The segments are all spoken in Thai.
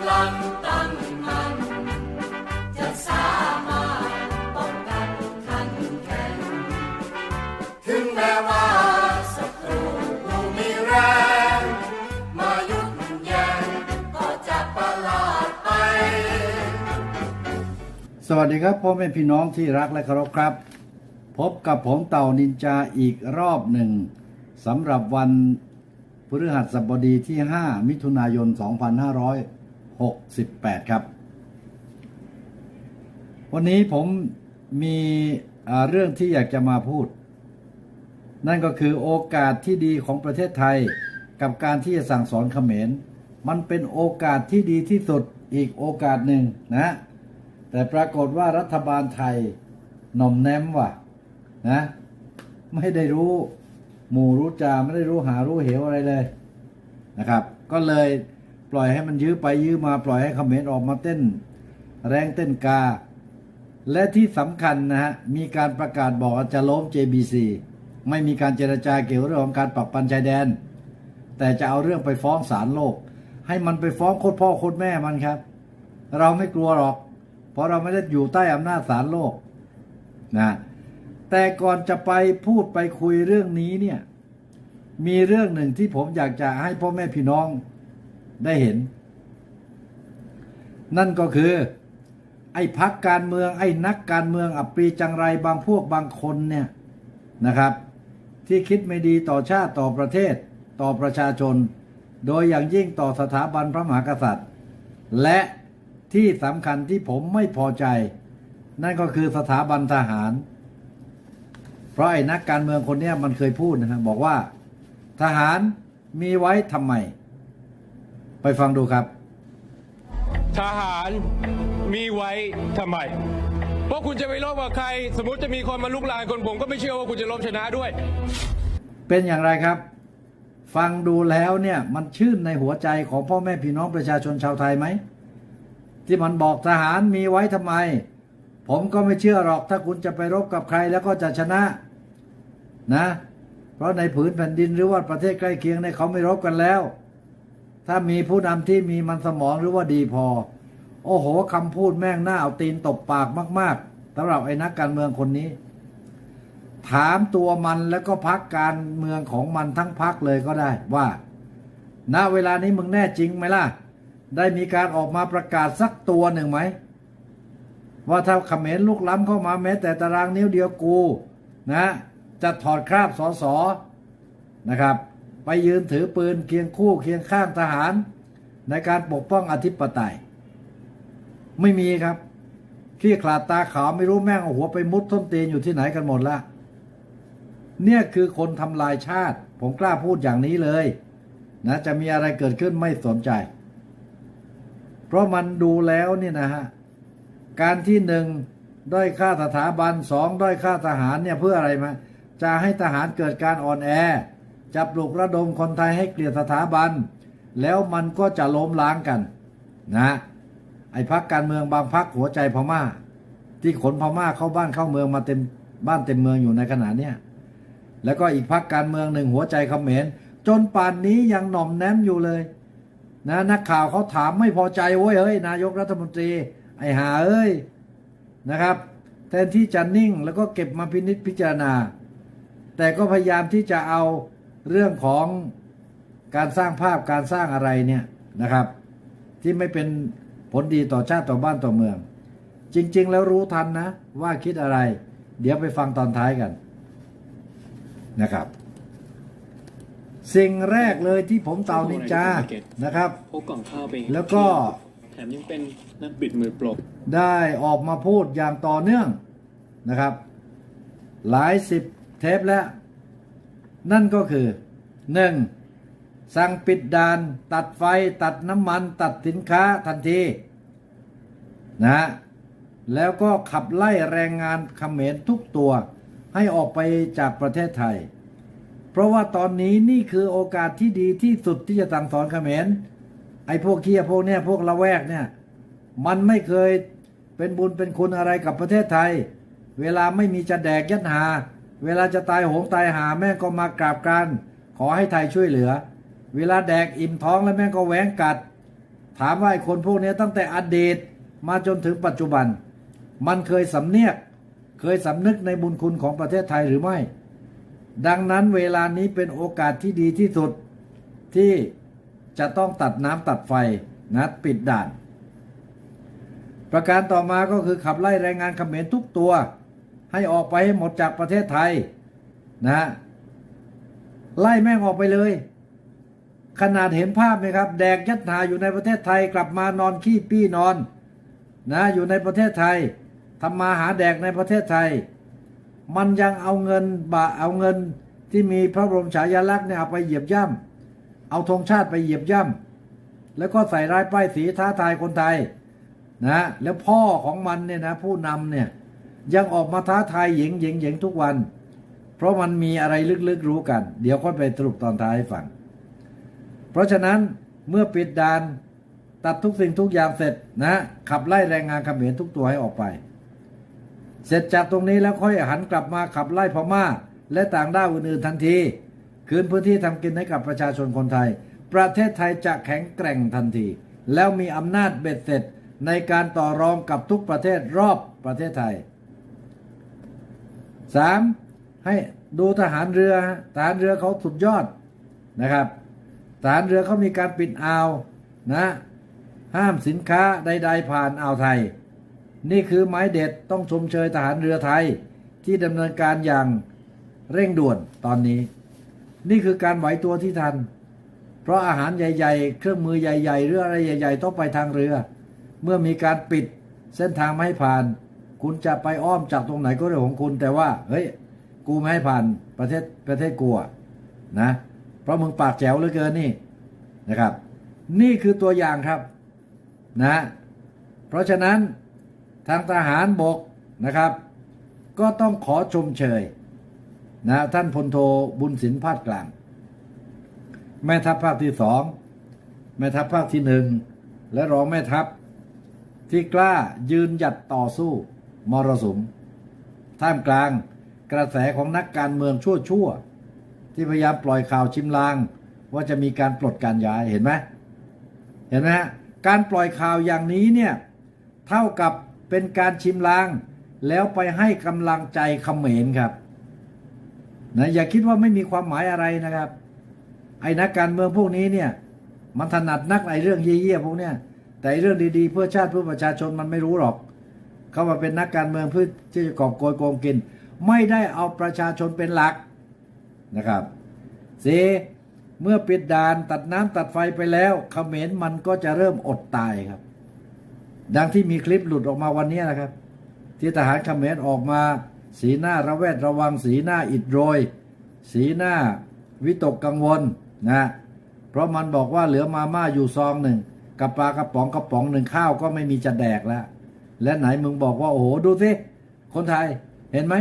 ำลังตั้งมั่นจะสามารถป้องกันขันแข็งถึงแม้ว่าศัตรูผู้มีแรงมายุดแย่งก็จะประหลาดไป สวัสดีครับพ่อแม่พี่น้องที่รักและเคารพครับ พบกับผมเต่านินจาอีกรอบหนึ่งสำหรับวันพฤหัสบดีที่ 5 มิถุนายน 2 5 68 ครับ วันนี้ผมมีเรื่องที่อยากจะมาพูด นั่นก็คือโอกาสที่ดีของประเทศไทยกับการที่จะสั่งสอนเขมร มันเป็นโอกาสที่ดีที่สุดอีกโอกาสหนึ่งนะ แต่ปรากฏว่ารัฐบาลไทยหน่อมแนมว่ะนะไม่ได้รู้ หมู่รู้จาไม่ได้รู้หารู้เหวอะไรเลยนะครับ ก็เลย ปล่อยให้มันยื้อไปยื้อมาปล่อยให้เขมรออกมาเต้น แรงเต้นกา และที่สำคัญนะฮะ มีการประกาศบอกจะล้ม JBC ไม่มีการเจรจาเกี่ยวกับเรื่องของการปรับปันชายแดน แต่จะเอาเรื่องไปฟ้องศาลโลก ให้มันไปฟ้องโคตรพ่อโคตรแม่มันครับ เราไม่กลัวหรอก เพราะเราไม่ได้อยู่ใต้อำนาจศาลโลกนะแต่ก่อนจะไปพูดไปคุยเรื่องนี้เนี่ยมีเรื่องหนึ่งที่ผมอยากจะให้พ่อแม่พี่น้อง ได้เห็น นั่นก็คือ ไอ้พักการเมืองไอ้นักการเมืองอับปรีจังไรบางพวกบางคนเนี่ยนะครับ ที่คิดไม่ดีต่อชาติต่อประเทศต่อประชาชน โดยอย่างยิ่งต่อสถาบันพระมหากษัตริย์ และที่สำคัญที่ผมไม่พอใจ นั่นก็คือสถาบันทหาร เพราะไอ้นักการเมืองคนนี้มันเคยพูดนะฮะบอกว่า ทหารมีไว้ทำไม ไปฟังดูครับ ทหารมีไว้ทำไม เพราะคุณจะไปรบกับใคร สมมติจะมีคนมาลุกลานคนผมก็ไม่เชื่อว่าคุณจะลบชนะด้วย เป็นอย่างไรครับ ฟังดูแล้วเนี่ยมันชื่นในหัวใจของพ่อแม่พี่น้องประชาชนชาวไทยไหม ที่มันบอกทหารมีไว้ทำไม ผมก็ไม่เชื่อหรอกถ้าคุณจะไปรบกับใครแล้วก็จะชนะนะ เพราะในผืนแผ่นดินหรือว่าประเทศใกล้เคียงเนี่ยเขาไม่รบกันแล้ว ถ้ามีผู้นำที่มีมันสมองหรือว่าดีพอ โอ้โหคำพูดแม่งหน้าเอาตีนตบปากมากๆสำหรับไอ้นักการเมืองคนนี้ ถามตัวมันแล้วก็พักการเมืองของมันทั้งพักเลยก็ได้ว่าณเวลานี้มึงแน่จริงไหมล่ะ ได้มีการออกมาประกาศสักตัวหนึ่งไหม ว่าถ้าขมรลุกล้ำเข้ามาแม้ แต่ตารางนิ้วเดียวกู นะ จะถอดคราบสอสอนะครับ ไปยืนถือปืนเคียงคู่เคียงข้างทหาร ในการปกป้องอธิปไตย ไม่มีครับขี้ขลาดตาขาวไม่รู้แม่งเอาหัวไปมุดต้นเตีนอยู่ที่ไหนกันหมดละเนี่ยคือคนทำลายชาติ ผมกล้าพูดอย่างนี้เลย นะจะมีอะไรเกิดขึ้นไม่สนใจ เพราะมันดูแล้วเนี่ยนะฮะ การที่หนึ่งด้อยค่าสถาบันสองด้อยค่าทหารเนี่ยเพื่ออะไรมาจะให้ทหารเกิดการอ่อนแอ จะปลุกระดมคนไทยให้เกลียดสถาบัน แล้วมันก็จะล้มล้างกัน นะไอ้พักการเมืองบางพักหัวใจพม่า ที่ขนพม่าเข้าบ้านเข้าเมืองมาเต็มบ้านเต็มเมืองอยู่ในขณะเนี้ยแล้วก็อีกพักการเมืองหนึ่งหัวใจเขมรจนป่านนี้ยังหน่อมแนมอยู่เลย นะนักข่าวเขาถามไม่พอใจเว้ยเฮ้ยนายกรัฐมนตรี ไอ้หาเอ้ยนะครับ แทนที่จะนิ่งแล้วก็เก็บมาพินิจพิจารณา แต่ก็พยายามที่จะเอา เรื่องของการสร้างภาพการสร้างอะไรเนี่ยนะครับ ที่ไม่เป็นผลดีต่อชาติต่อบ้านต่อเมือง จริง ๆ แล้วรู้ทันนะ ว่าคิดอะไร เดี๋ยวไปฟังตอนท้ายกันนะครับ สิ่งแรกเลยที่ผมเต่านินจานะครับพกกล่องข้าวไปแล้วก็แถมยังเป็นนักบิดมือโปรได้ออกมาพูดอย่างต่อเนื่องนะครับ หลายสิบเทปแล้ว นั่นก็คือหนึ่งสั่งปิดด่าน ตัดไฟตัดน้ำมัน ตัดสินค้าทันทีนะแล้วก็ขับไล่แรงงานเขมรทุกตัวให้ออกไปจากประเทศไทย เพราะว่าตอนนี้นี่คือโอกาสที่ดีที่สุดที่จะสั่งสอนเขมรไอ้พวกเคียพวกเนี้ยพวกละแวกเนี่ย มันไม่เคยเป็นบุญเป็นคุณอะไรกับประเทศไทย เวลาไม่มีจะแดกยัดหา เวลาจะตายโหงตายหาแม่งก็มากราบกรานขอให้ไทยช่วยเหลือ เวลาแดกอิ่มท้องแล้วแม่งก็แหวงกัด ถามว่าไอ้คนพวกนี้ตั้งแต่อดีตมาจนถึงปัจจุบัน มันเคยสำเนียก เคยสำนึกในบุญคุณของประเทศไทยหรือไม่ ดังนั้นเวลานี้เป็นโอกาสที่ดีที่สุดที่จะต้องตัดน้ำตัดไฟนะปิดด่าน ประการต่อมาก็คือขับไล่แรงงานเขมรทุกตัว ให้ออกไปให้หมดจากประเทศไทยนะไล่แม่งออกไปเลย ขนาดเห็นภาพไหมครับ แดกยัดหาอยู่ในประเทศไทยกลับมานอนขี้ปี้นอนนะอยู่ในประเทศไทยทำมาหาแดกในประเทศไทย มันยังเอาเงินบาเอาเงินที่มีพระบรมฉายาลักษณ์เนี่ยเอาไปเหยียบย่ำเอาธงชาติไปเหยียบย่ำแล้วก็ใส่ร้ายป้ายสีท้าทายคนไทยนะแล้วพ่อของมันเนี่ยนะผู้นำเนี่ย ยังออกมาท้าทายหญิงหญิงหญิงทุกวัน เพราะมันมีอะไรลึกๆรู้กัน เดี๋ยวค่อยไปสรุปตอนท้ายให้ฟัง เพราะฉะนั้นเมื่อปิดด่าน ตัดทุกสิ่งทุกอย่างเสร็จนะ ขับไล่แรงงานเขมรทุกตัวให้ออกไป เสร็จจากตรงนี้แล้วค่อยหันกลับมาขับไล่พม่า และต่างด้าวอื่นๆทันที คืนพื้นที่ทำกินให้กับประชาชนคนไทย ประเทศไทยจะแข็งแกร่งทันที แล้วมีอำนาจเบ็ดเสร็จในการต่อรองกับทุกประเทศรอบประเทศไทย 3. ให้ดูทหารเรือทหารเรือเขาสุดยอดนะครับทหารเรือเขามีการปิดอ่าวนะห้ามสินค้าใด ๆ ผ่านอ่าวไทย นี่คือไม้เด็ดต้องชมเชยทหารเรือไทยที่ดำเนินการอย่างเร่งด่วนตอนนี้ นี่คือการไหวตัวที่ทัน เพราะอาหารใหญ่ ๆ เครื่องมือใหญ่ๆหรืออะไรใหญ่ ๆ ต้องไปทางเรือ เมื่อมีการปิดเส้นทางไม่ผ่าน คุณจะไปอ้อมจากตรงไหนก็เรื่องของคุณ แต่ว่า เฮ้ย กูไม่ให้ผ่านประเทศประเทศกูนะ เพราะมึงปากแจ๋วเหลือเกินนี่นะครับ นี่คือตัวอย่างครับนะ เพราะฉะนั้นทางทหารบกนะครับ ก็ต้องขอชมเชยนะท่านพลโทบุญสินพาดกลาง แม่ทัพภาคที่สองแม่ทัพภาคที่หนึ่งและรองแม่ทัพที่กล้ายืนหยัดต่อสู้ มรสุม ท่ามกลางกระแสของนักการเมืองชั่วๆ ที่พยายามปล่อยข่าวชิมลาง ว่าจะมีการปลดการย้ายเห็นไหมเห็นไหมฮะการปล่อยข่าวอย่างนี้เนี่ยเท่ากับเป็นการชิมลาง แล้วไปให้กำลังใจเขมรครับนะอย่าคิดว่าไม่มีความหมายอะไรนะครับ ไอ้นักการเมืองพวกนี้เนี่ยมันถนัดนักไอ้เรื่องเยี่ยๆพวกเนี้ยแต่เรื่องดีๆ เพื่อชาติเพื่อประชาชนมันไม่รู้หรอก เขามาเป็นนักการเมืองเพื่อที่จะกอบโกยโกงกิน ไม่ได้เอาประชาชนเป็นหลักนะครับสีเมื่อปิดด่านตัดน้ำตัดไฟไปแล้วเขมรมันก็จะเริ่มอดตายครับ ดังที่มีคลิปหลุดออกมาวันนี้นะครับ ที่ทหารเขมรออกมาสีหน้าระแวดระวังสีหน้าอิดโรย สีหน้าวิตกกังวลนะเพราะมันบอกว่าเหลือมาม่าอยู่ซองหนึ่งกับปลากระป๋องกระป๋องหนึ่งข้าวก็ไม่มีจะแดกแล้ว และไหนมึงบอกว่าโอ้โหดูสิคนไทยเห็นไหม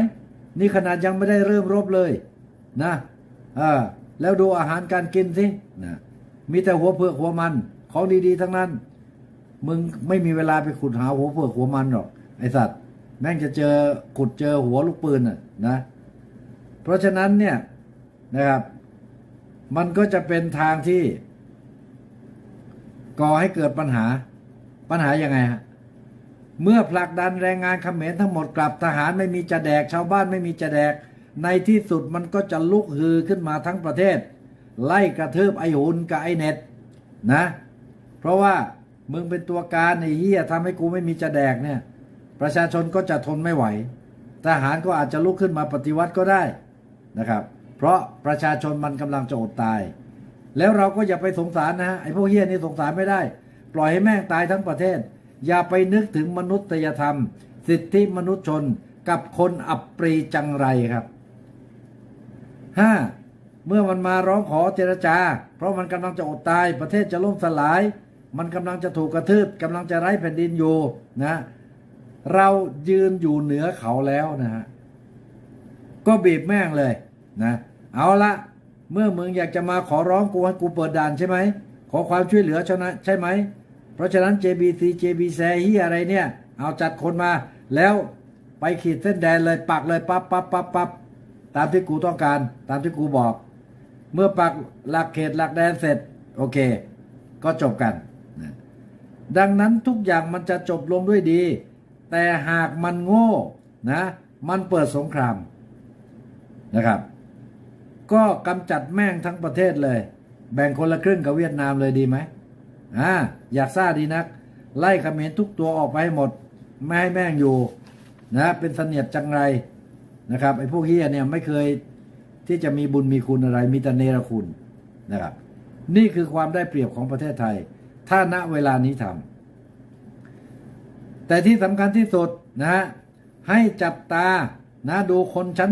นี่ขนาดยังไม่ได้เริ่มรบเลยนะเออแล้วดูอาหารการกินสินะมีแต่หัวเผือกหัวมันของดีๆ ทั้งนั้น มึงไม่มีเวลาไปขุดหาหัวเผือกหัวมันหรอกไอสัตว์ แม่งจะเจอขุดเจอหัวลูกปืนน่ะนะ เพราะฉะนั้นเนี่ยนะครับ มันก็จะเป็นทางที่ ก่อให้เกิดปัญหาปัญหายังไงฮะ เมื่อผลักดันแรงงานเขมรทั้งหมดกลับทหารไม่มีจะแดกชาวบ้านไม่มีจะแดก ในที่สุดมันก็จะลุกฮือขึ้นมาทั้งประเทศ ไล่กระทืบไอหุ่นกับไอเน็ตนะ เพราะว่ามึงเป็นตัวการไอเฮียทำให้กูไม่มีจะแดกเนี่ย ประชาชนก็จะทนไม่ไหว ทหารก็อาจจะลุกขึ้นมาปฏิวัติก็ได้นะครับ เพราะประชาชนมันกำลังจะอดตาย แล้วเราก็อย่าไปสงสารนะฮะไอพวกเฮียนี่สงสารไม่ได้ ปล่อยให้แม่งตายทั้งประเทศ อย่าไปนึกถึงมนุษยธรรม สิทธิมนุษยชนกับคนอับปรีจังไรครับห้าเมื่อมันมาร้องขอเจรจา เพราะมันกำลังจะอดตายประเทศจะล่มสลาย มันกำลังจะถูกกระทืบกำลังจะไร้แผ่นดินอยู่นะ เรายืนอยู่เหนือเขาแล้วนะฮะก็บีบแม่งเลยนะเอาละเมื่อมึงอยากจะมาขอร้องกูให้กูเปิดด่านใช่ไหมขอความช่วยเหลือชนะใช่ไหม เพราะฉะนั้น JBC JBC เฮียอะไรเนี่ย เอาจัดคนมา แล้วไปขีดเส้นแดนเลยปักเลยปั๊บปั๊บปั๊บปั๊บตามที่กูต้องการ ตามที่กูบอก เมื่อปักหลักเขตหลักแดนเสร็จ โอเค ก็จบกันดังนั้นทุกอย่างมันจะจบลงด้วยดี แต่หากมันโง่นะ มันเปิดสงครามนะครับ ก็กำจัดแม่งทั้งประเทศเลย แบ่งคนละครึ่งกับเวียดนามเลยดีไหม อ่าอยากซ่าดีนัก ไล่เขมรทุกตัวออกไปให้หมด ไม่ให้แม่งอยู่นะเป็นเสนียดจังไรนะครับไอ้พวกเฮียเนี่ยไม่เคยที่จะมีบุญมีคุณอะไร มีแต่เนรคุณนะครับ นี่คือความได้เปรียบของประเทศไทย ถ้าณเวลานี้ทำแต่ที่สำคัญที่สุดนะฮะให้จับตานะดูคนชั้น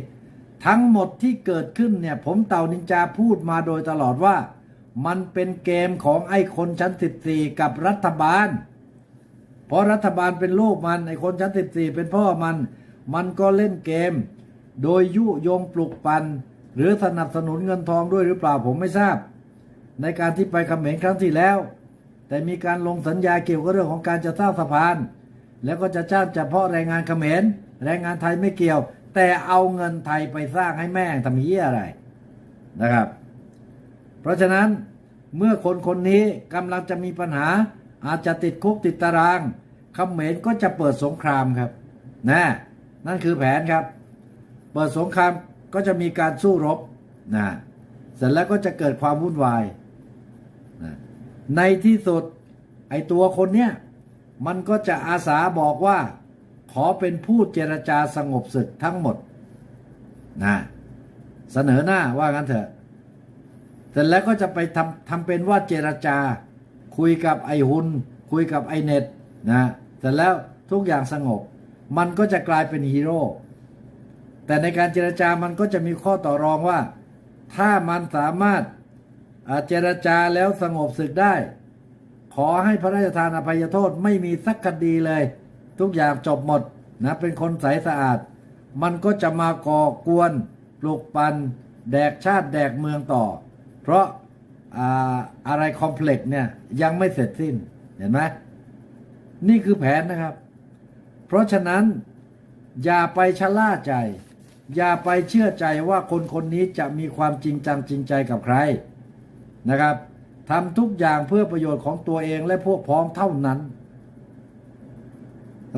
14 ทั้งหมดที่เกิดขึ้นเนี่ย ผมเต่านินจาพูดมาโดยตลอดว่า มันเป็นเกมของไอ้คนชั้น14กับรัฐบาล เพราะรัฐบาลเป็นลูกมันไอ้คนชั้น14เป็นพ่อมัน มันก็เล่นเกม โดยยุยงปลุกปัน หรือสนับสนุนเงินทองด้วยหรือเปล่าผมไม่ทราบ ในการที่ไปเขมรครั้งที่แล้ว แต่มีการลงสัญญาเกี่ยวกับเรื่องของการจะสร้างสะพาน แล้วก็จะจ้างเฉพาะแรงงานเขมรแรงงานไทยไม่เกี่ยว แต่เอาเงินไทยไปสร้างให้แม่งทำเหี้ยอะไรนะครับ เพราะฉะนั้นเมื่อคนคนนี้กำลังจะมีปัญหา อาจจะติดคุกติดตารางเขมรก็จะเปิดสงครามครับนะนั่นคือแผนครับ เปิดสงครามก็จะมีการสู้รบนะเสร็จแล้วก็จะเกิดความวุ่นวายนะในที่สุดไอตัวคนเนี้ยมันก็จะอาสาบอกว่า ขอเป็นผู้เจรจาสงบศึกทั้งหมดนะเสนอหน้าว่างั้นเถอะ เสร็จแล้วก็จะไปทำทำเป็นว่าเจรจา คุยกับไอหุนคุยกับไอเน็ตนะเสร็จแล้วทุกอย่างสงบ มันก็จะกลายเป็นฮีโร่แต่ในการเจรจามันก็จะมีข้อต่อรองว่า ถ้ามันสามารถาเจรจาแล้วสงบศึกได้ ขอให้พระราชทานอภัยโทษไม่มีสักคดีเลย ทุกอย่างจบหมดนะเป็นคนใสสะอาด มันก็จะมาก่อกวนปลุกปัน แดกชาติแดกเมืองต่อ เพราะอาอะไรคอมเพล็กซ์เนี่ยยังไม่เสร็จสิ้นเห็นไหมนี่คือแผนนะครับ เพราะฉะนั้นอย่าไปชะล่าใจ อย่าไปเชื่อใจว่าคนคนนี้จะมีความจริงจังจริงใจกับใครนะครับทำทุกอย่างเพื่อประโยชน์ของตัวเองและพวกพ้องเท่านั้น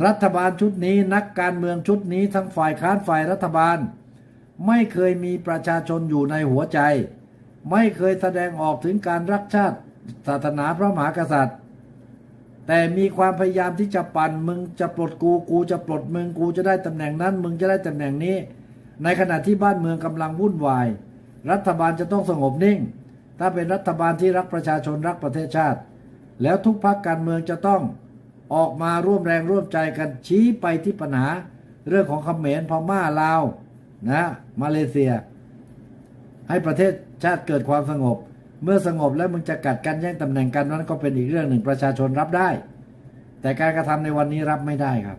รัฐบาลชุดนี้นักการเมืองชุดนี้ทั้งฝ่ายค้านฝ่ายรัฐบาล ไม่เคยมีประชาชนอยู่ในหัวใจ ไม่เคยแสดงออกถึงการรักชาติศาสนาพระมหากษัตริย์ แต่มีความพยายามที่จะปั่นมึงจะปลดกูกูจะปลดมึงกูจะได้ตำแหน่งนั้น มึงจะได้ตำแหน่งนี้ ในขณะที่บ้านเมืองกำลังวุ่นวาย รัฐบาลจะต้องสงบนิ่ง ถ้าเป็นรัฐบาลที่รักประชาชนรักประเทศชาติ แล้วทุกพรรคการเมืองจะต้องออกมาร่วมแรงร่วมใจกันชี้ไปที่ปัญหา เรื่องของเขมรพม่าลาวนะมาเลเซีย ให้ประเทศชาติเกิดความสงบ เมื่อสงบแล้วมึงจะกัดกันแย่งตำแหน่งกันนั้นก็เป็นอีกเรื่องหนึ่งประชาชนรับได้ แต่การกระทำในวันนี้รับไม่ได้ครับ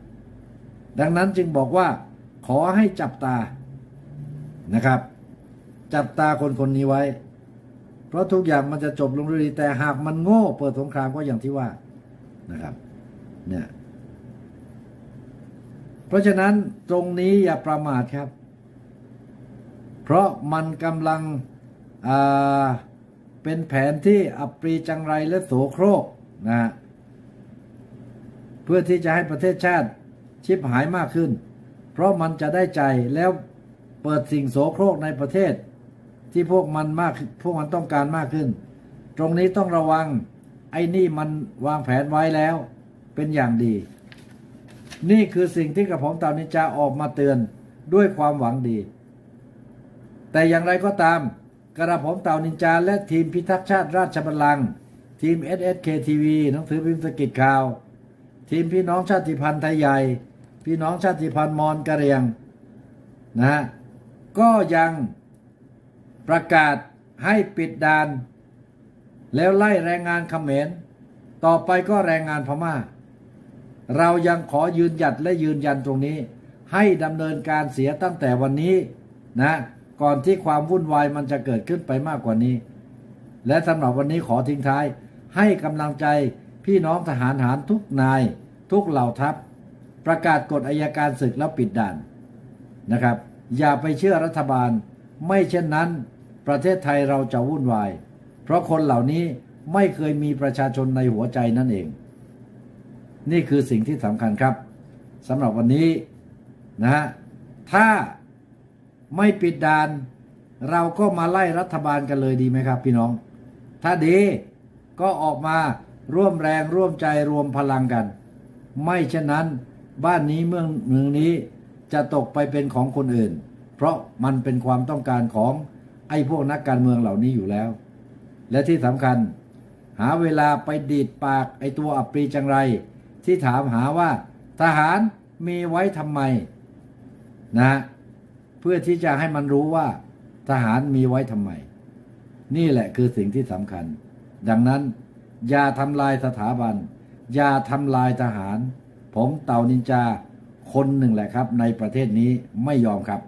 ดังนั้นจึงบอกว่า ขอให้จับตานะครับ จับตาคนคนนี้ไว้ เพราะทุกอย่างมันจะจบลงด้วยดีแต่หากมันโง่เปิดสงครามก็อย่างที่ว่านะครับเนี่ยเพราะฉะนั้นตรงนี้อย่าประมาทครับ เพราะมันกำลังเป็นแผนที่อับปรีจังไรและโสโครกนะฮะเพื่อที่จะให้ประเทศชาติชิบหายมากขึ้น เพราะมันจะได้ใจแล้วเปิดสิ่งโสโครกในประเทศ ที่พวกมันมากพวกมันต้องการมากขึ้น ตรงนี้ต้องระวังไอ้นี่มันวางแผนไว้แล้วเป็นอย่างดี นี่คือสิ่งที่กระผมตามนิจาออกมาเตือนด้วยความหวังดี แต่อย่างไรก็ตาม กระผมเต่านินจาและทีมพิทักษ์ชาติราชบัลลังก์ทีม SSK TV หนังสือพิมพ์สกิจข่าว ทีมพี่น้องชาติพันธุ์ไทยใหญ่ พี่น้องชาติพันธุ์มอญกะเหรียงนะฮะก็ยังประกาศให้ปิดด่าน แล้วไล่แรงงานเขมร ต่อไปก็แรงงานพม่า เรายังขอยืนหยัดและยืนยันตรงนี้ ให้ดำเนินการเสียตั้งแต่วันนี้นะ ก่อนที่ความวุ่นวายมันจะเกิดขึ้นไปมากกว่านี้ และสำหรับวันนี้ขอทิ้งท้าย ให้กำลังใจพี่น้องทหารหารทุกนาย ทุกเหล่าทัพ ประกาศกฎอายการศึกแล้วปิดด่านนะครับ อย่าไปเชื่อรัฐบาล ไม่เช่นนั้นประเทศไทยเราจะวุ่นวาย เพราะคนเหล่านี้ไม่เคยมีประชาชนในหัวใจนั่นเอง นี่คือสิ่งที่สำคัญครับสำหรับวันนี้นะฮะถ้า ไม่ปิดด่าน เราก็มาไล่รัฐบาลกันเลยดีไหมครับ พี่น้อง ถ้าดีก็ออกมาร่วมแรงร่วมใจรวมพลังกัน ไม่เช่นนั้นบ้านนี้เมืองเมืองนี้จะตกไปเป็นของคนอื่น เพราะมันเป็นความต้องการของไอ้พวกนักการเมืองเหล่านี้อยู่แล้ว และที่สำคัญ หาเวลาไปดีดปากไอ้ตัวอับปรีจังไร ที่ถามหาว่า ทหารมีไว้ทำไม นะ เพื่อที่จะให้มันรู้ว่าทหารมีไว้ทำไม นี่แหละคือสิ่งที่สำคัญ ดังนั้น อย่าทำลายสถาบัน อย่าทำลายทหาร ผมเต่านินจา คนหนึ่งแหละครับ ในประเทศนี้ไม่ยอมครับ